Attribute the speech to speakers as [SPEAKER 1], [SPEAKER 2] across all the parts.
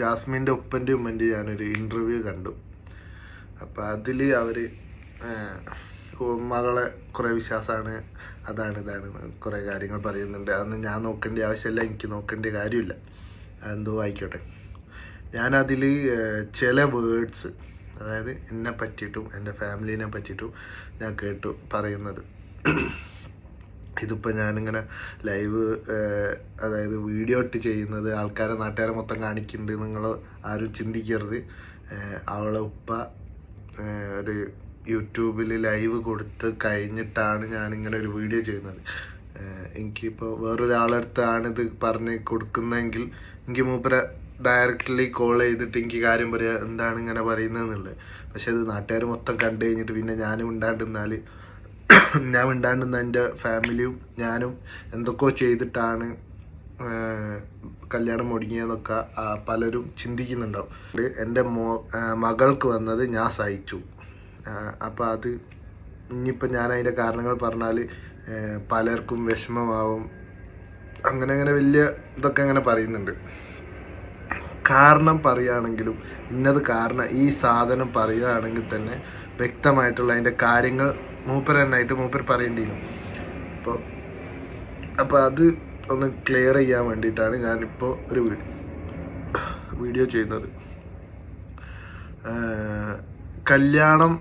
[SPEAKER 1] ജാസ്മിന്റെ ഉപ്പന്റെ ഉമ്മന്റെ ഞാനൊരു ഇന്റർവ്യൂ കണ്ടു. അപ്പം അതിൽ അവർ മകളെ കുറേ വിശ്വാസമാണ് അതാണ് ഇതാണ് കുറേ കാര്യങ്ങൾ പറയുന്നുണ്ട്. അതൊന്നും ഞാൻ നോക്കേണ്ട ആവശ്യമില്ല എനിക്ക് നോക്കേണ്ട കാര്യമില്ല. അതെന്തോ ആയിക്കോട്ടെ. ഞാനതിൽ ചില വേർഡ്സ് അതായത് എന്നെ പറ്റിയിട്ടും എന്റെ ഫാമിലീനെ പറ്റിയിട്ടും ഞാൻ കേട്ടു പറയുന്നത്. ഇതിപ്പോൾ ഞാനിങ്ങനെ ലൈവ് അതായത് വീഡിയോ ഇട്ട് ചെയ്യുന്നത് ആൾക്കാരെ നാട്ടുകാരെ മൊത്തം കാണിക്കുന്നുണ്ട് നിങ്ങൾ ആരും ചിന്തിക്കരുത്. അവളെ ഉപ്പ ഒരു യൂട്യൂബിൽ ലൈവ് കൊടുത്ത് കഴിഞ്ഞിട്ടാണ് ഞാനിങ്ങനെ ഒരു വീഡിയോ ചെയ്യുന്നത്. എനിക്കിപ്പോൾ വേറൊരാളടുത്താണ് ഇത് പറഞ്ഞ് കൊടുക്കുന്നതെങ്കിൽ എനിക്ക് മൂപ്പരെ ഡയറക്റ്റ്ലി കോൾ ചെയ്തിട്ട് എനിക്ക് കാര്യം പറയാം എന്താണ് ഇങ്ങനെ പറയുന്നത് എന്നുള്ളത് പക്ഷെ ഇത് നാട്ടുകാർ മൊത്തം കണ്ടു കഴിഞ്ഞിട്ട് പിന്നെ ഞാനും ഉണ്ടാണ്ടിരുന്നാൽ ഞാൻ ഉണ്ടായിരുന്ന എന്റെ ഫാമിലിയും ഞാനും എന്തൊക്കെയോ ചെയ്തിട്ടാണ് കല്യാണം മുടങ്ങിയതൊക്കെ പലരും ചിന്തിക്കുന്നുണ്ടാവും. എന്റെ മോ മകൾക്ക് വന്നത് ഞാൻ സഹിച്ചു. അപ്പോൾ അത് ഇനിയിപ്പോൾ ഞാൻ അതിന്റെ കാരണങ്ങൾ പറഞ്ഞാൽ പലർക്കും വിഷമമാവും. അങ്ങനെ അങ്ങനെ വലിയ ഇതൊക്കെ അങ്ങനെ പറയുന്നുണ്ട്. കാരണം പറയുകയാണെങ്കിലും ഇന്നത് കാരണം ഈ സാധനം പറയുകയാണെങ്കിൽ തന്നെ വ്യക്തമായിട്ടുള്ള അതിന്റെ കാര്യങ്ങൾ മൂപ്പർ തന്നെയായിട്ട് മൂപ്പർ പറയേണ്ടിയിരുന്നു അപ്പോൾ അപ്പോൾ അത് ഒന്ന് ക്ലിയർ ചെയ്യാൻ വേണ്ടിയിട്ടാണ് ഞാനിപ്പോൾ ഒരു വീഡിയോ വീഡിയോ ചെയ്യുന്നത്. കല്യാണം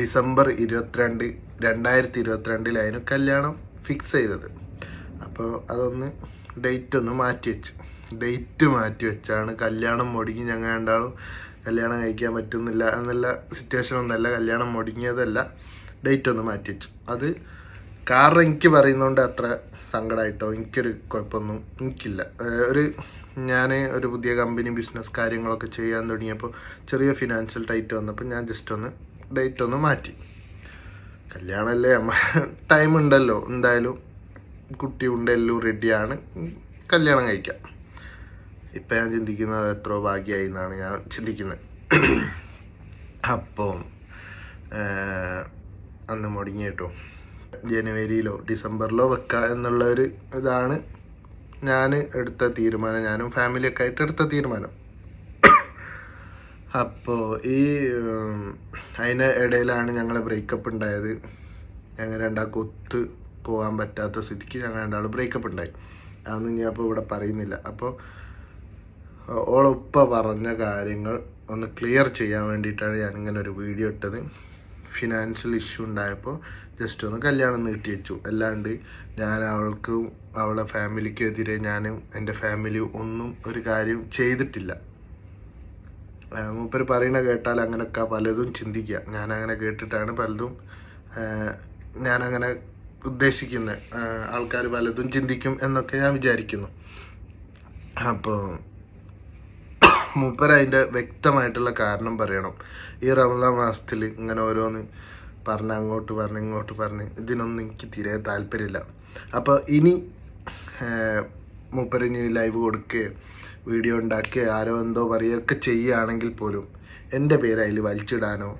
[SPEAKER 1] ഡിസംബർ ഇരുപത്തിരണ്ട് രണ്ടായിരത്തി ഇരുപത്തിരണ്ടിലായിരുന്നു കല്യാണം ഫിക്സ് ചെയ്തത്. അപ്പോൾ അതൊന്ന് ഡേറ്റ് ഒന്ന് മാറ്റി വെച്ചു. ഡേറ്റ് മാറ്റി വെച്ചാണ്. കല്യാണം മുടങ്ങി ഞങ്ങൾ രണ്ടാളും കല്യാണം കഴിക്കാൻ പറ്റുന്നില്ല എന്നുള്ള സിറ്റുവേഷൻ ഒന്നല്ല. കല്യാണം മുടങ്ങിയതല്ല. ഡേറ്റ് ഒന്ന് മാറ്റി വെച്ചു. അത് കാരണം എനിക്ക് പറയുന്നതുകൊണ്ട് അത്ര സങ്കടമായിട്ടോ എനിക്കൊരു കുഴപ്പമൊന്നും എനിക്കില്ല. ഒരു ഞാൻ ഒരു പുതിയ കമ്പനി ബിസിനസ് കാര്യങ്ങളൊക്കെ ചെയ്യാൻ തുടങ്ങിയപ്പോൾ ചെറിയ ഫിനാൻഷ്യൽ ടൈറ്റ് വന്നപ്പോൾ ഞാൻ ജസ്റ്റ് ഒന്ന് ഡേറ്റ് ഒന്ന് മാറ്റി. കല്യാണമല്ലേ അമ്മ ടൈം ഉണ്ടല്ലോ. എന്തായാലും കുട്ടി ഉണ്ട് എല്ലാം റെഡിയാണ് കല്യാണം കഴിക്കാം. ഇപ്പം ഞാൻ ചിന്തിക്കുന്നത് എത്രയോ ഭാഗ്യമായി എന്നാണ് ഞാൻ ചിന്തിക്കുന്നത് അപ്പം അന്ന് മുടങ്ങി കേട്ടോ ജനുവരിയിലോ ഡിസംബറിലോ വെക്കുക എന്നുള്ള ഒരു ഇതാണ് ഞാൻ എടുത്ത തീരുമാനം. ഞാനും ഫാമിലിയൊക്കെ ആയിട്ട് എടുത്ത തീരുമാനം. അപ്പോൾ ഈ അതിന് ഇടയിലാണ് ഞങ്ങൾ ബ്രേക്കപ്പ് ഉണ്ടായത്. ഞങ്ങൾ രണ്ടാൾക്ക് ഒത്ത് പോകാൻ പറ്റാത്ത സ്ഥിതിക്ക് ഞങ്ങൾ രണ്ടാൾ ബ്രേക്കപ്പ് ഉണ്ടായി. അതൊന്നും ഞാൻ ഇപ്പോൾ ഇവിടെ പറയുന്നില്ല. അപ്പോൾ ഓളൊപ്പ പറഞ്ഞ കാര്യങ്ങൾ ഒന്ന് ക്ലിയർ ചെയ്യാൻ വേണ്ടിയിട്ടാണ് ഞാൻ ഇങ്ങനെ ഒരു വീഡിയോ ഇട്ടത്. ഫിനാൻഷ്യൽ ഇഷ്യൂ ഉണ്ടായപ്പോൾ ജസ്റ്റ് ഒന്ന് കല്യാണം നീട്ടി വെച്ചു. അല്ലാണ്ട് ഞാൻ അവൾക്ക് അവളെ ഫാമിലിക്കും എതിരെ ഞാനും എന്റെ ഫാമിലി ഒന്നും ഒരു കാര്യം ചെയ്തിട്ടില്ല. മൂപ്പർ പറയണ കേട്ടാൽ അങ്ങനെയൊക്കെ പലതും ചിന്തിക്കുക. ഞാനങ്ങനെ കേട്ടിട്ടാണ് പലതും ഞാനങ്ങനെ ഉദ്ദേശിക്കുന്നത് ആൾക്കാർ പലതും ചിന്തിക്കും എന്നൊക്കെ ഞാൻ വിചാരിക്കുന്നു. അപ്പോൾ മൂപ്പര് അതിന്റെ വ്യക്തമായിട്ടുള്ള കാരണം പറയണം. ഈ റമദാൻ മാസത്തിൽ ഇങ്ങനെ ഓരോന്ന് പറഞ്ഞ് അങ്ങോട്ട് പറഞ്ഞ് ഇങ്ങോട്ട് പറഞ്ഞ് ഇതിനൊന്നും എനിക്ക് തീരെ താല്പര്യമില്ല. അപ്പോൾ ഇനി ഏഹ്, മൂപ്പര് ഇനി ലൈവ് കൊടുക്കുകയോ വീഡിയോ ഉണ്ടാക്കുകയോ ആരോ എന്തോ പറയുകയൊക്കെ ചെയ്യുകയാണെങ്കിൽ പോലും എന്റെ പേര് അതിൽ വലിച്ചിടാനോ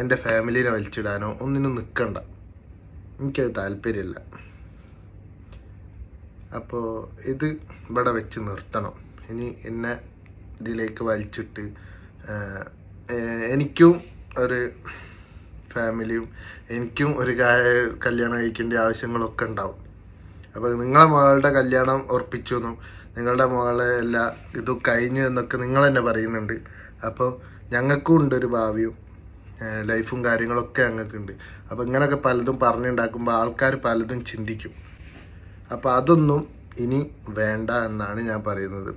[SPEAKER 1] എന്റെ ഫാമിലീനെ വലിച്ചിടാനോ ഒന്നിനും നിൽക്കണ്ട എനിക്കത് താല്പര്യമില്ല. അപ്പോൾ ഇത് ഇവിടെ വെച്ച് നിർത്തണം. ഇനി എന്നെ ഇതിലേക്ക് വലിച്ചിട്ട് എനിക്കും ഒരു ഫാമിലിയും എനിക്കും ഒരു കല്യാണം കഴിക്കേണ്ട ആവശ്യങ്ങളൊക്കെ ഉണ്ടാവും. അപ്പോൾ നിങ്ങളെ മകളുടെ കല്യാണം ഉറപ്പിച്ചു എന്നും നിങ്ങളുടെ മകളെ എല്ലാ ഇതും കഴിഞ്ഞു എന്നൊക്കെ നിങ്ങൾ തന്നെ പറയുന്നുണ്ട്. അപ്പോൾ ഞങ്ങൾക്കും ഉണ്ട് ഒരു ഭാവിയും ലൈഫും കാര്യങ്ങളൊക്കെ ഞങ്ങൾക്കുണ്ട് അപ്പോൾ ഇങ്ങനെയൊക്കെ പലതും പറഞ്ഞുണ്ടാക്കുമ്പോൾ ആൾക്കാർ പലതും ചിന്തിക്കും. അപ്പോൾ അതൊന്നും ഇനി വേണ്ട എന്നാണ് ഞാൻ പറയുന്നത്.